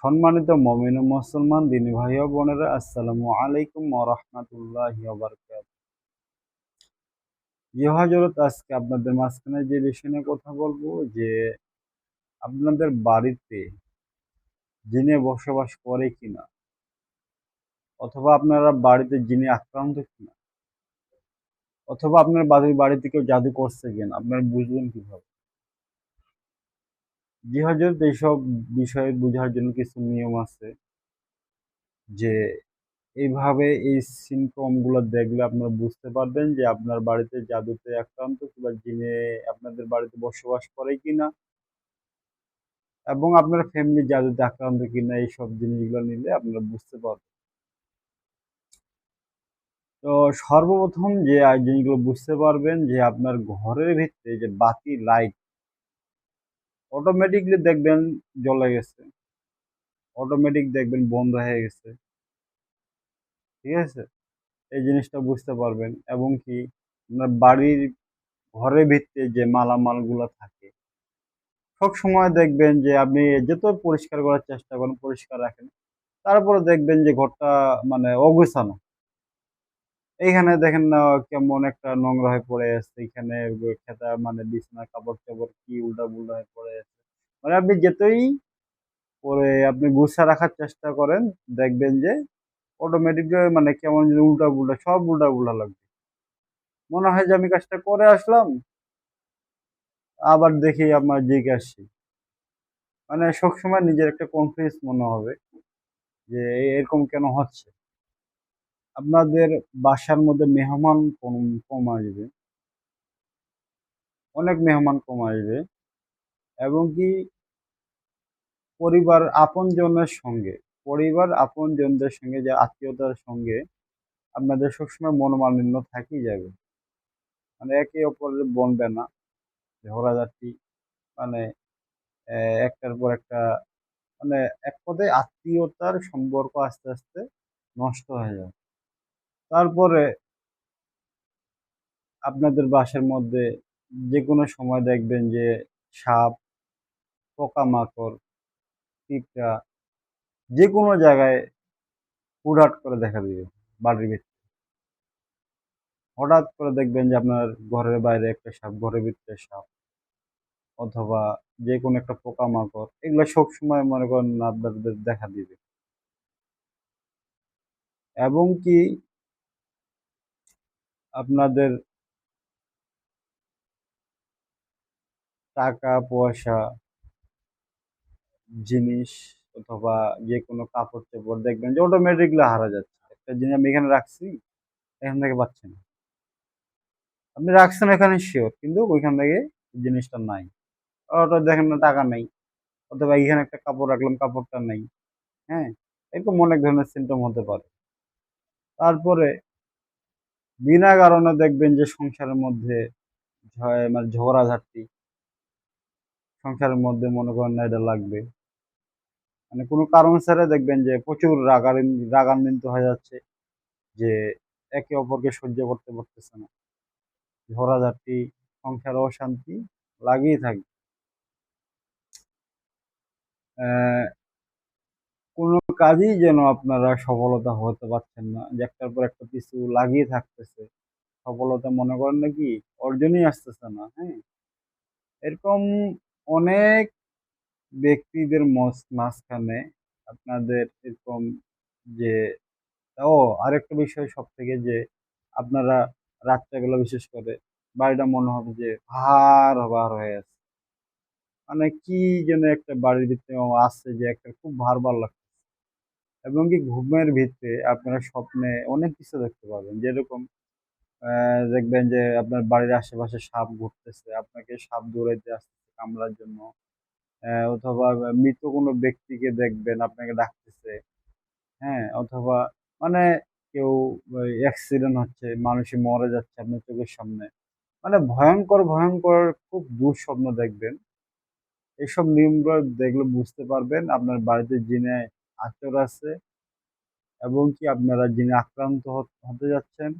সম্মানিত মমিন মুসলমান দিনী ভাই বোনেরা, আসসালামু আলাইকুম ওয়া রাহমাতুল্লাহি ওয়া বারাকাতুহু। জি হযরত আজকে আপনাদের মাঝখানে যে বিষয় নিয়ে কথা বলব, যে আপনাদের বাড়িতে জিনে বসবাস করে কিনা, অথবা আপনারা বাড়িতে জিনে আক্রান্ত কিনা, অথবা আপনার বাড়ির বাড়িতে কেউ জাদু করছে কিনা, আপনারা বুঝবেন কীভাবে? জি এইসব বিষয়ে বোঝার জন্য কিছু নিয়ম আছে যে এইভাবে এই সিমটমগুলো দেখলে আপনারা বুঝতে পারবেন যে আপনার বাড়িতে জাদুতে আক্রান্ত কিংবা জিনে আপনাদের বাড়িতে বসবাস করে কিনা এবং আপনার ফ্যামিলি জাদুতে আক্রান্ত কিনা এইসব জিনিসগুলো নিলে আপনারা বুঝতে পারবেন। তো সর্বপ্রথম যে জিনিসগুলো বুঝতে পারবেন যে আপনার ঘরের ভিতরে যে বাতি লাইট অটোমেটিকলি দেখবেন জ্বলে গেছে অটোমেটিক দেখবেন বন্ধ হয়ে গেছে। ঠিক আছে? এই জিনিসটা বুঝতে পারবেন এবং কি আপনার বাড়ির ঘরের ভিতরে যে মালামালগুলো থাকে, সব সময় দেখবেন যে আপনি যত পরিষ্কার করার চেষ্টা করেন, পরিষ্কার রাখেন, তারপরে দেখবেন যে ঘরটা মানে অগোছানো। এইখানে দেখেন না কেমন একটা নোংরা হয়ে পড়ে আছে। এখানে খেতা মানে বিছনা, কাপড় চাপড় কি উল্টা পুল্টা হয়ে পড়ে আছে। মানে আপনি যেতেই পরে আপনি গুছা রাখার চেষ্টা করেন, দেখবেন যে অটোমেটিক মানে কেমন যদি উল্টা পুল্টা সব উল্টা পুল্টা লাগবে। মনে হয় যে আমি কাজটা করে আসলাম, আবার দেখি আমার জিজ্ঞাসি। মানে সবসময় নিজের একটা কনফিডেন্স মনে হবে যে এরকম কেন হচ্ছে? আপনাদের বাসার মধ্যে মেহমান কম আসবে। অনেক মেহমান কম আসবে। এবং কি পরিবার আপনজনের সঙ্গে, পরিবার আপনজনদের সঙ্গে, যে আত্মীয়তার সঙ্গে আপনাদের সবসময় মনোমালিন্য থাকি যাবে। মানে একে অপরের বনবে না ঝগড়াঝাটি মানে একটার পর একটা মানে এক পদে আত্মীয়তার সম্পর্ক আস্তে আস্তে নষ্ট হয়ে যাবে। তারপরে আপনাদের বাসের মধ্যে যে কোনো সময় দেখবেন যে সাপ, পোকামাকড়, পিঁপড়া যে কোনো জায়গায় হুটহাট করে দেখা দিবে বাড়ির ভিতরে। হঠাৎ করে দেখবেন যে আপনার ঘরের বাইরে একটা সাপ, ঘরের ভিতরে সাপ অথবা যে কোনো একটা পোকামাকড়, এগুলো সবসময় মনে করেন আপনাদের দেখা দিবে। এবং কি আপনাদের টাকা, পয়সা, জিনিস অথবা যে কোনো কাপড় চোপড় দেখবেন যে অটোমেটিকলি হারা যাচ্ছে। একটা জিনিস আমি এখানে রাখছি, এখান থেকে পাচ্ছেন আপনি রাখছেন এখানে শিওর কিন্তু ওইখান থেকে জিনিসটা নাই। ওটা দেখেন না, টাকা নেই। অথবা এখানে একটা কাপড় রাখলাম, কাপড়টা নেই। হ্যাঁ এরকম অনেক ধরনের সিমটম হতে পারে। তারপরে বিনা কারণে দেখবেন যে সংসারের মধ্যে মানে ঝগড়াঝাটি, সংসারের মধ্যে মনে করেন না এটা লাগবে। মানে কোনো কারণ ছাড়া দেখবেন যে প্রচুর রাগান রাগান্বিত হয়ে যাচ্ছে যে একে অপরকে সহ্য করতে পারতেছে না। ঝগড়াঝাটি, সংসার অশান্তি লাগিয়ে থাকবে। কোনো কাজই যেন আপনারা সফলতা হতে পারছেন না। যে একটার পর একটা কিছু লাগিয়ে থাকতেছে। সফলতা মনে করেন নাকি অর্জনই আসতেছে না হ্যাঁ? এরকম অনেক ব্যক্তিদের মাঝখানে আপনাদের এরকম যে, ও, আরেকটা বিষয় সব থেকে যে, আপনারা রাত্রেবেলা বিশেষ করে বাড়িটা মনে হবে যে, ভার ভার হয়ে আছে। মানে কি যেন একটা বাড়ির ভিতরে আছে যে একটা খুব ভার ভার লাগছে এবং কি ঘুমের ভিতরে আপনারা স্বপ্নে অনেক কিছু দেখতে পাবেন। যেরকম দেখবেন যে আপনার বাড়ির আশেপাশে সাপ ঘুরতেছে, আপনাকে সাপ দৌড়াইতে আসতেছে কামড়ার জন্য। অথবা মৃত কোনো ব্যক্তিকে দেখবেন, আপনাকে ডাকতেছে। হ্যাঁ অথবা মানে কেউ অ্যাক্সিডেন্ট হচ্ছে, মানুষই মরে যাচ্ছে আপনার চোখের সামনে। মানে ভয়ঙ্কর ভয়ঙ্কর, খুব দুঃস্বপ্ন দেখবেন। এইসব নিয়মগুলো দেখলে বুঝতে পারবেন, আপনার বাড়িতে জিনে আচর আছে এবং কি আপনারা যিনি আক্রান্ত হতে যাচ্ছেন,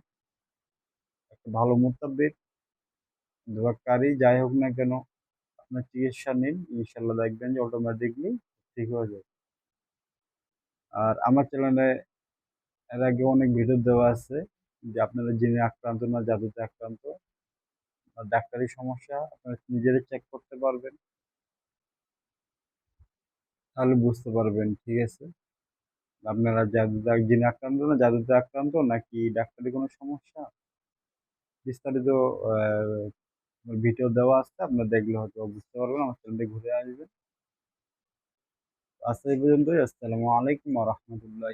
একটা ভালো মোতাবেক দোয়াকারী যাই হোক না কেন, আপনার চিকিৎসা নিন, ইনশাল্লাহ দেখবেন যে অটোমেটিকলি ঠিক হয়ে যাবে। আর আমার চ্যানেলে এর আগে অনেক ভিডিও দেওয়া আছে যে আপনারা জিনে আক্রান্ত না জাদুতে আক্রান্ত ডাক্তারি সমস্যা, আপনারা নিজেরাই চেক করতে পারবেন। তাহলে বুঝতে পারবেন, ঠিক আছে? আপনারা জাদু যিনি আক্রান্ত না জাদুতে আক্রান্ত নাকি ডাক্তারের কোনো সমস্যা? বিস্তারিত ভিডিও দেওয়া আছে, আপনার দেখলে হয়তো বুঝতে পারবেন, আমার চ্যানেলে ঘুরে আসবেন। আজকে এই পর্যন্তই, আসসালামু আলাইকুম রহমতুল্লাহ